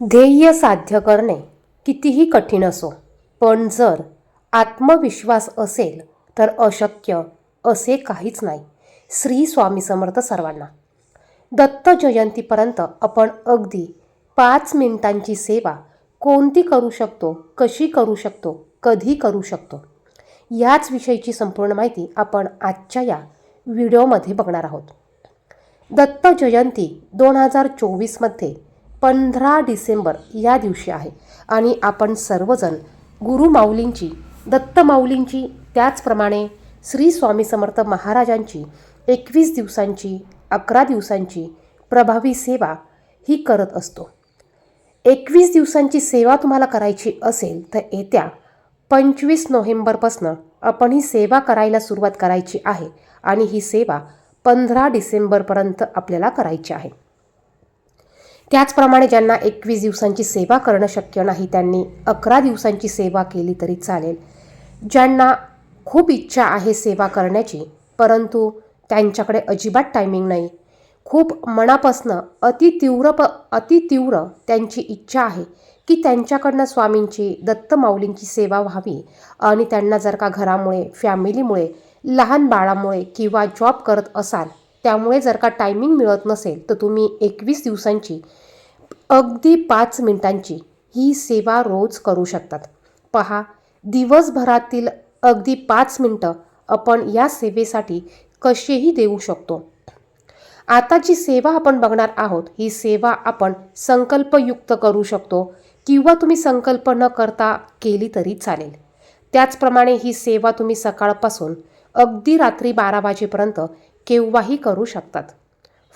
ध्येय साध्य करणे कितीही कठीण असो पण जर आत्मविश्वास असेल तर अशक्य असे काहीच नाही. श्री स्वामी समर्थ सर्वांना. दत्त जयंतीपर्यंत आपण अगदी पाच मिनिटांची सेवा कोणती करू शकतो कशी करू शकतो कधी करू शकतो याच विषयीची संपूर्ण माहिती आपण आजच्या या व्हिडिओमध्ये बघणार आहोत. दत्त जयंती दोन हजार चोवीसमध्ये पंधरा डिसेंबर या दिवशी आहे. आणि आपण सर्वजण गुरु माऊलींची दत्त माऊलींची त्याचप्रमाणे श्री स्वामी समर्थ महाराजांची एकवीस दिवसांची अकरा दिवसांची प्रभावी सेवा ही करत असतो. एकवीस दिवसांची सेवा तुम्हाला करायची असेल तर येत्या पंचवीस नोव्हेंबरपासनं आपण ही सेवा करायला सुरुवात करायची आहे. आणि ही सेवा पंधरा डिसेंबरपर्यंत आपल्याला करायची आहे. त्याचप्रमाणे ज्यांना एकवीस दिवसांची सेवा करणं शक्य नाही त्यांनी अकरा दिवसांची सेवा केली तरी चालेल. ज्यांना खूप इच्छा आहे सेवा करण्याची परंतु त्यांच्याकडे अजिबात टायमिंग नाही. खूप मनापासनं अतितीव्र प अतितीव्र त्यांची इच्छा आहे की त्यांच्याकडनं स्वामींची दत्त माऊलींची सेवा व्हावी आणि त्यांना जर का घरामुळे फॅमिलीमुळे लहान बाळामुळे किंवा जॉब करत असाल त्यामुळे जर का टायमिंग मिळत नसेल तर तुम्ही एकवीस दिवसांची अगदी पाच मिनिटांची ही सेवा रोज करू शकतात. पहा दिवसभरातील अगदी पाच मिनटं आपण या सेवेसाठी कसेही देऊ शकतो. आता जी सेवा आपण बघणार आहोत ही सेवा आपण संकल्पयुक्त करू शकतो किंवा तुम्ही संकल्प न करता केली तरी चालेल. त्याचप्रमाणे ही सेवा तुम्ही सकाळपासून अगदी रात्री बारा वाजेपर्यंत केव्हाही करू शकतात.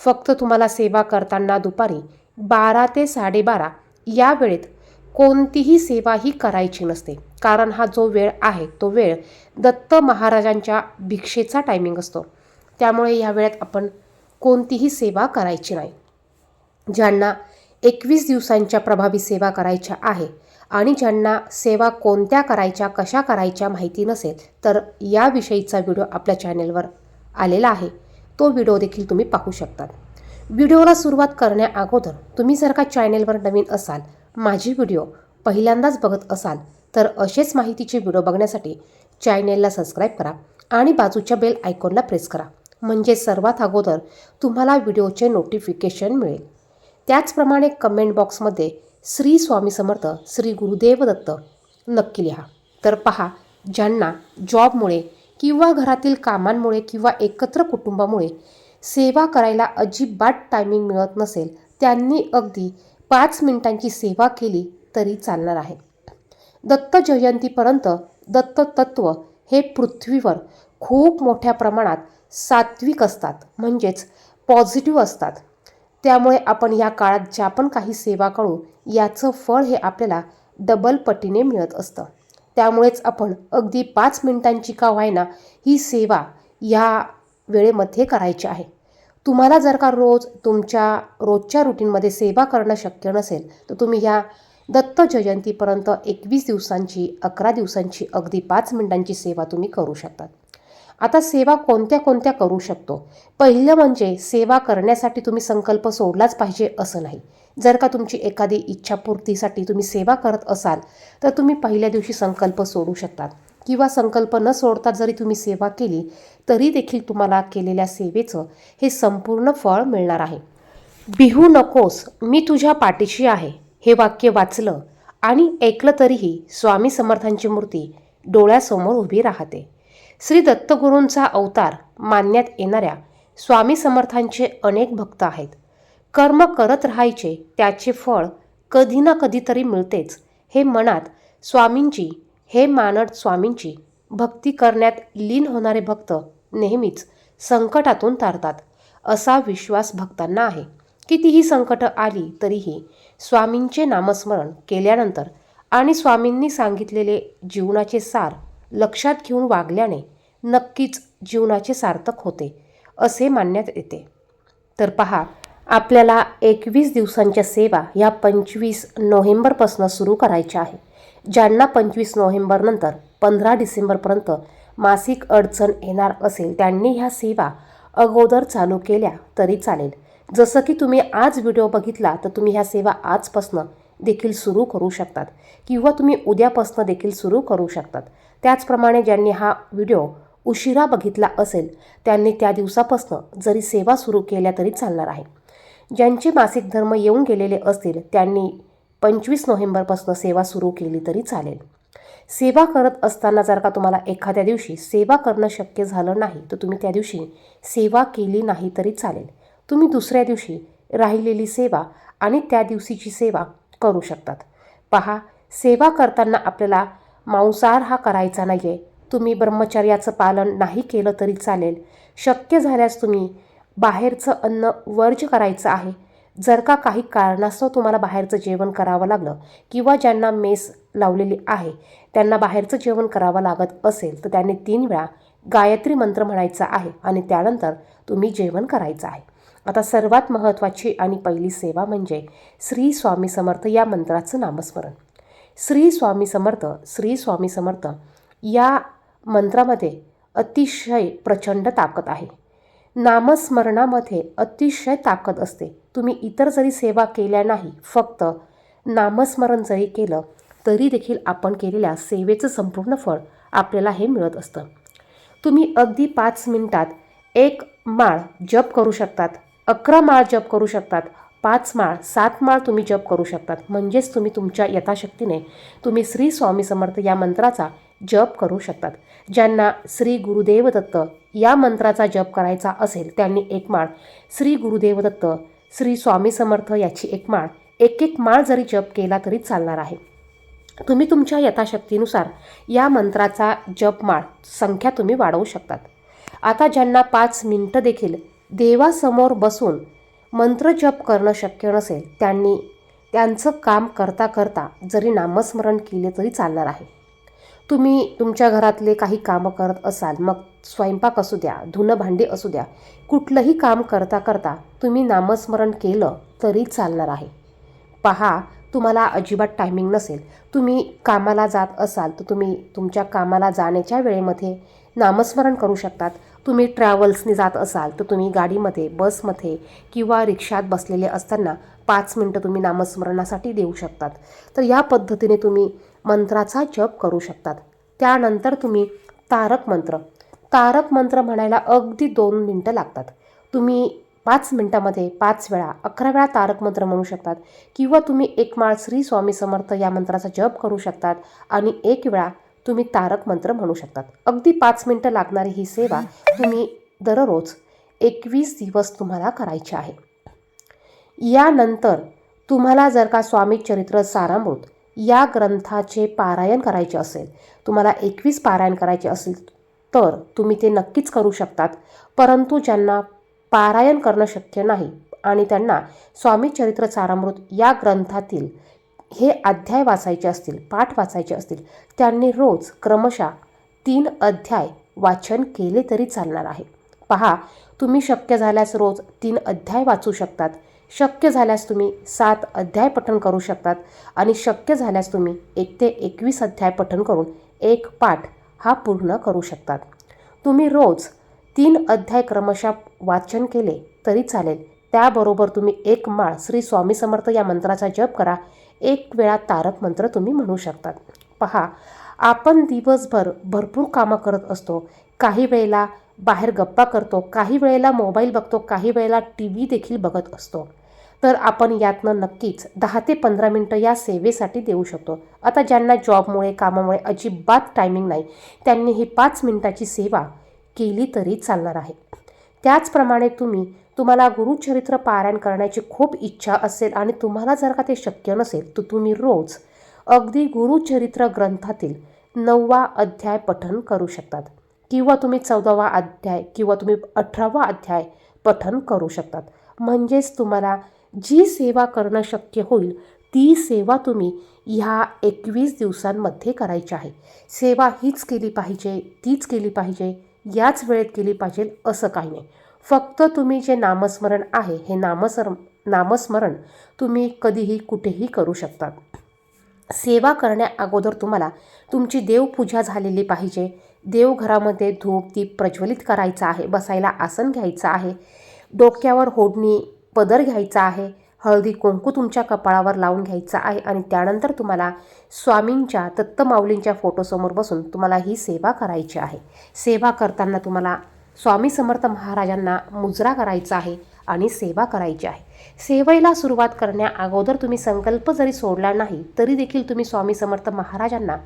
फक्त तुम्हाला सेवा करताना दुपारी बारा ते साडेबारा या वेळेत कोणतीही सेवा ही करायची नसते. कारण हा जो वेळ आहे तो वेळ दत्त महाराजांच्या भिक्षेचा टायमिंग असतो. त्यामुळे या वेळेत आपण कोणतीही सेवा करायची नाही. ज्यांना एकवीस दिवसांच्या प्रभावी सेवा करायच्या आहे आणि ज्यांना सेवा कोणत्या करायच्या कशा करायच्या माहिती नसेल तर याविषयीचा व्हिडिओ आपल्या चॅनेलवर आलेला आहे. तो व्हिडिओ देखील तुम्ही पाहू शकतात. व्हिडिओला सुरुवात करण्याअगोदर तुम्ही जर का चॅनेलवर नवीन असाल माझी व्हिडिओ पहिल्यांदाच बघत असाल तर असेच माहितीचे व्हिडिओ बघण्यासाठी चॅनेलला सबस्क्राईब करा आणि बाजूच्या बेल आयकॉनला प्रेस करा. म्हणजे सर्वात अगोदर तुम्हाला व्हिडिओचे नोटिफिकेशन मिळेल. त्याचप्रमाणे कमेंट बॉक्समध्ये श्री स्वामी समर्थ श्री गुरुदेव दत्त नक्की लिहा. तर पहा ज्यांना जॉबमुळे किंवा घरातील कामांमुळे किंवा एकत्र कुटुंबामुळे सेवा करायला अजिबात टायमिंग मिळत नसेल त्यांनी अगदी पाच मिनिटांची सेवा केली तरी चालणार आहे. दत्त जयंतीपर्यंत दत्त तत्व हे पृथ्वीवर खूप मोठ्या प्रमाणात सात्विक असतात म्हणजेच पॉझिटिव्ह असतात. त्यामुळे आपण या काळात ज्या पण काही सेवा करू याचं फळ हे आपल्याला डबल पटीने मिळत असतं. त्यामुळेच आपण अगदी पाच मिनिटांची का व्हायना ही सेवा या वेळेमध्ये करायची आहे. तुम्हाला जर का रोज तुमच्या रोजच्या रुटीनमध्ये सेवा करणं शक्य नसेल तर तुम्ही ह्या दत्त जयंतीपर्यंत एकवीस दिवसांची अकरा दिवसांची अगदी पाच मिनिटांची सेवा तुम्ही करू शकतात. आता सेवा कोणत्या कोणत्या करू शकतो? पहिलं म्हणजे सेवा करण्यासाठी तुम्ही संकल्प सोडलाच पाहिजे असं नाही. जर का तुमची एखादी इच्छापूर्तीसाठी तुम्ही सेवा करत असाल तर तुम्ही पहिल्या दिवशी संकल्प सोडू शकतात. किंवा संकल्प न सोडता जरी तुम्ही सेवा केली तरी देखील तुम्हाला केलेल्या सेवेचं हे संपूर्ण फळ मिळणार आहे. बिहू नकोस मी तुझ्या पाठीशी आहे हे वाक्य वाचलं आणि ऐकलं तरीही स्वामी समर्थांची मूर्ती डोळ्यासमोर उभी राहते. श्री दत्तगुरूंचा अवतार मानण्यात येणाऱ्या स्वामी समर्थांचे अनेक भक्त आहेत. कर्म करत राहायचे त्याचे फळ कधी ना कधीतरी मिळतेच. हे मनात स्वामींची हे मानद स्वामींची भक्ती करण्यात लीन होणारे भक्त नेहमीच संकटातून तारतात. असा विश्वास भक्तांना आहे. कितीही संकटं आली तरीही स्वामींचे नामस्मरण केल्यानंतर आणि स्वामींनी सांगितलेले जीवनाचे सार लक्षात घेऊन वागल्याने नक्कीच जीवनाचे सार्थक होते असे मानण्यात येते. तर पहा आपल्याला एकवीस दिवसांच्या सेवा ह्या पंचवीस नोव्हेंबरपासून सुरू करायच्या आहे ज्यांना पंचवीस नोव्हेंबरनंतर पंधरा डिसेंबरपर्यंत मासिक अडचण येणार असेल त्यांनी ह्या सेवा अगोदर चालू केल्या तरी चालेल. जसं की तुम्ही आज व्हिडिओ बघितला तर तुम्ही ह्या सेवा आजपासनं देखील सुरू करू शकतात किंवा तुम्ही उद्यापासून देखील सुरू करू शकतात. त्याचप्रमाणे ज्यांनी हा व्हिडिओ उशिरा बघितला असेल त्यांनी त्या दिवसापासून जरी सेवा सुरू केल्या तरी चालणार आहे. ज्यांचे मासिक धर्म येऊन गेलेले असतील त्यांनी पंचवीस नोव्हेंबरपासून सेवा सुरू केली तरी चालेल. सेवा करत असताना जर का तुम्हाला एखाद्या दिवशी सेवा करणं शक्य झालं नाही तर तुम्ही त्या दिवशी सेवा केली नाही तरी चालेल. तुम्ही दुसऱ्या दिवशी राहिलेली सेवा आणि त्या दिवशीची सेवा करू शकतात. पहा सेवा करताना आपल्याला मांसाहार हा करायचा नाही आहे तुम्ही ब्रह्मचर्याचं पालन नाही केलं तरी चालेल. शक्य झाल्यास तुम्ही बाहेरचं अन्न वर्ज करायचं आहे. जर का काही कारणास्तव तुम्हाला बाहेरचं जेवण करावं लागलं किंवा ज्यांना मेस लावलेली आहे त्यांना बाहेरचं जेवण करावं लागत असेल तर त्यांनी तीन वेळा गायत्री मंत्र म्हणायचा आहे आणि त्यानंतर तुम्ही जेवण करायचं आहे. आता सर्वात महत्त्वाची आणि पहिली सेवा म्हणजे श्री स्वामी समर्थ या मंत्राचं नामस्मरण. श्री स्वामी समर्थ श्री स्वामी समर्थ या मंत्रामध्ये अतिशय प्रचंड ताकद आहे. नामस्मरणामध्ये अतिशय ताकद असते. तुम्ही इतर जरी सेवा केल्या नाही फक्त नामस्मरण जरी केलं तरी देखील आपण केलेल्या सेवेचं संपूर्ण फळ आपल्याला हे मिळत असतं. तुम्ही अगदी पाच मिनिटात एक माळ जप करू शकतात अकरा माळ जप करू शकतात पाच माळ सात माळ तुम्ही जप करू शकतात. म्हणजेच तुम्ही तुमच्या यथाशक्तीने तुम्ही श्री स्वामी समर्थ या मंत्राचा जप करू शकतात. ज्यांना श्री गुरुदेव दत्त या मंत्राचा जप करायचा असेल त्यांनी एक माळ श्री गुरुदेव दत्त श्री स्वामी समर्थ याची एक माळ एक एक माळ जरी जप केला तरी चालणार आहे. तुम्ही तुमच्या यथाशक्तीनुसार या मंत्राचा जपमाळ संख्या तुम्ही वाढवू शकतात. आता ज्यांना पाच मिनटं देखील देवासमोर बसून मंत्र जप करणं शक्य नसेल त्यांनी त्यांचं काम करता करता जरी नामस्मरण केले तरी चालणार आहे. तुम्ही तुमच्या घरातले काही कामं करत असाल मग स्वयंपाक असू द्या धुणं भांडी असू द्या कुठलंही काम करता करता तुम्ही नामस्मरण केलं तरी चालणार आहे. पहा तुम्हाला अजिबात टायमिंग नसेल. तुम्ही कामाला जात असाल तर तुम्ही तुमच्या कामाला जाण्याच्या वेळेमध्ये नामस्मरण करू शकतात. तुम्ही ट्रॅव्हल्सने जात असाल तर तुम्ही गाडीमध्ये बसमध्ये किंवा रिक्षात बसलेले असताना पाच मिनटं तुम्ही नामस्मरणासाठी देऊ शकतात. तर या पद्धतीने तुम्ही मंत्राचा जप करू शकतात. त्यानंतर तुम्ही तारक मंत्र. तारक मंत्र म्हणायला अगदी दोन मिनटं लागतात. तुम्ही पाच मिनटामध्ये पाच वेळा अकरा वेळा तारक मंत्र म्हणू शकतात किंवा तुम्ही एक माळ श्री स्वामी समर्थ या मंत्राचा जप करू शकतात आणि एक वेळा तुम्ही तारक मंत्र म्हणू शकतात. अगदी पाच मिनटं लागणारी ही सेवा तुम्ही दररोज एकवीस दिवस तुम्हाला करायची आहे. यानंतर तुम्हाला जर का स्वामी चरित्र सारामृत या ग्रंथाचे पारायण करायचे असेल तुम्हाला एकवीस पारायण करायचे असेल तर तुम्ही ते नक्कीच करू शकतात. परंतु ज्यांना पारायण करणं शक्य नाही आणि त्यांना स्वामी चरित्र सारामृत या ग्रंथातील हे अध्याय वाचायचे असतील पाठ वाचायचे असतील त्यांनी रोज क्रमशः तीन अध्याय वाचन केले तरी चालणार आहे. पहा तुम्ही शक्य झाल्यास रोज तीन अध्याय वाचू शकतात. शक्य झाल्यास तुम्ही सात अध्याय पठण करू शकतात आणि शक्य झाल्यास तुम्ही एक ते एकवीस अध्याय पठण करून एक पाठ हा पूर्ण करू शकतात. तुम्ही रोज तीन अध्याय क्रमशः वाचन केले तरी चालेल. त्याबरोबर तुम्ही एक माळ श्री स्वामी समर्थ या मंत्राचा जप करा. एक वेळा तारक मंत्र तुम्ही म्हणू शकतात. पहा आपण दिवसभर भरपूर कामं करत असतो. काही वेळेला बाहेर गप्पा करतो काही वेळेला मोबाईल बघतो काही वेळेला टी व्ही देखील बघत असतो. तर आपण यातनं नक्कीच दहा ते पंधरा मिनटं या सेवेसाठी देऊ शकतो. आता ज्यांना जॉबमुळे कामामुळे अजिबात टायमिंग नाही त्यांनी ही पाच मिनटाची सेवा केली तरी चालणार आहे. त्याचप्रमाणे तुम्ही तुम्हाला गुरुचरित्र पारायण करण्याची खूप इच्छा असेल आणि तुम्हाला जर का ते शक्य नसेल तर तुम्ही रोज अगदी गुरुचरित्र ग्रंथातील नववा अध्याय पठन करू शकतात. किंवा तुम्ही चौदावा अध्याय किंवा तुम्ही अठरावा अध्याय पठन करू शकतात. म्हणजेच तुम्हाला जी सेवा करणं शक्य होईल ती सेवा तुम्ही ह्या एकवीस दिवसांमध्ये करायची आहे. सेवा हीच केली पाहिजे तीच केली पाहिजे याच वेळेत केली पाहिजे असं काही नाही. फक्त तुम्ही जे नामस्मरण आहे हे नामसर नामस्मरण तुम्ही कधीही कुठेही करू शकतात सेवा करण्या अगोदर तुम्हाला तुमची देवपूजा झालेली पाहिजे. देवघरामध्ये धूप दीप प्रज्वलित करायचा आहे बसायला आसन घ्यायचं आहे. डोक्यावर होडणी पदर घ्यायचा आहे. हळदी कुंकू तुमच्या कपाळावर लावून घ्यायचा आहे आणि त्यानंतर तुम्हाला स्वामींच्या दत्तमाऊलींच्या फोटोसमोर बसून तुम्हाला ही सेवा करायची आहे. सेवा करताना तुम्हाला स्वामी समर्थ महाराजांना मुजरा करायचा आहे आणि सेवा करायची आहे. सेवेला सुरुवात करण्या अगोदर तुम्ही संकल्प जरी सोडला नाही तरी देखील तुम्ही स्वामी समर्थ महाराजांना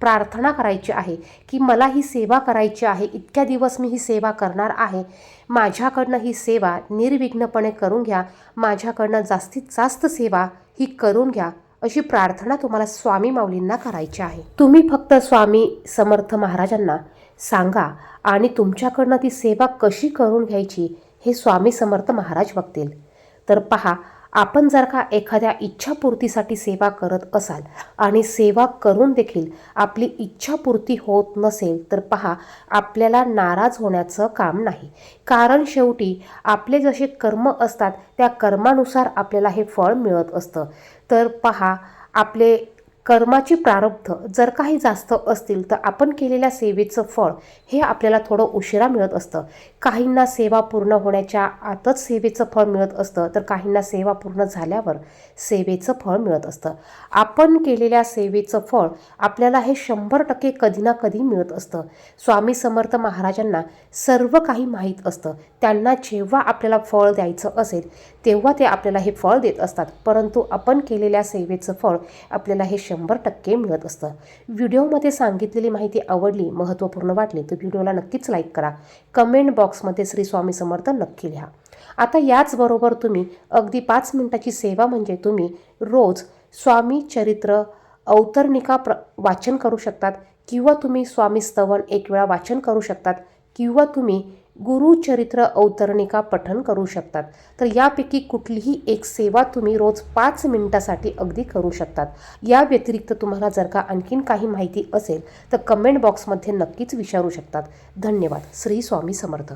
प्रार्थना करायची आहे की मला ही सेवा करायची आहे इतक्या दिवस मी ही सेवा करणार आहे. माझ्याकडनं ही सेवा निर्विघ्नपणे करून घ्या. माझ्याकडनं जास्तीत जास्त सेवा ही करून घ्या अशी प्रार्थना तुम्हाला स्वामी माऊलींना करायची आहे. तुम्ही फक्त स्वामी समर्थ महाराजांना सांगा आणि तुमच्याकडनं ती सेवा कशी करून घ्यायची हे स्वामी समर्थ महाराज बघतील. तर पहा आपण जर का एखाद्या इच्छापूर्तीसाठी सेवा करत असाल आणि सेवा करून देखील आपली इच्छापूर्ती होत नसेल तर पहा आपल्याला नाराज होण्याचं काम नाही. कारण शेवटी आपले जसे कर्म असतात त्या कर्मानुसार आपल्याला हे फळ मिळत असतं. तर पहा आपले कर्माची प्रारब्ध जर काही जास्त असतील तर आपण केलेल्या सेवेचं फळ हे आपल्याला थोडं उशिरा मिळत असतं. काहींना सेवा पूर्ण होण्याच्या आतच सेवेचं फळ मिळत असतं तर काहींना सेवा पूर्ण झाल्यावर सेवेचं फळ मिळत असतं. आपण केलेल्या सेवेचं फळ आपल्याला हे शंभर टक्के कधी ना कधी मिळत असतं. स्वामी समर्थ महाराजांना सर्व काही माहीत असतं. त्यांना जेव्हा आपल्याला फळ द्यायचं असेल तेव्हा ते आपल्याला हे फळ देत असतात. परंतु आपण केलेल्या सेवेचं फळ आपल्याला हे शंभर टक्के मिळत असतं. व्हिडिओमध्ये सांगितलेली माहिती आवडली महत्त्वपूर्ण वाटली तर व्हिडिओला नक्कीच लाईक करा. कमेंट बॉक्समध्ये श्री स्वामी समर्थ नक्की लिहा. आता याचबरोबर तुम्ही अगदी पाच मिनिटाची सेवा म्हणजे तुम्ही रोज स्वामी चरित्र अवतरणिका प्र वाचन करू शकतात किंवा तुम्ही स्वामी स्तवन एक वेळा वाचन करू शकतात किंवा तुम्ही गुरुचरित्र अवतरणिका पठन करू शकतात. तर यापैकी कुठलीही एक सेवा तुम्ही रोज पाच मिनिटासाठी अगदी करू शकतात. या व्यतिरिक्त तुम्हाला जर का आणखीन काही माहिती असेल तर कमेंट बॉक्समध्ये नक्कीच विचारू शकतात. धन्यवाद. श्री स्वामी समर्थ.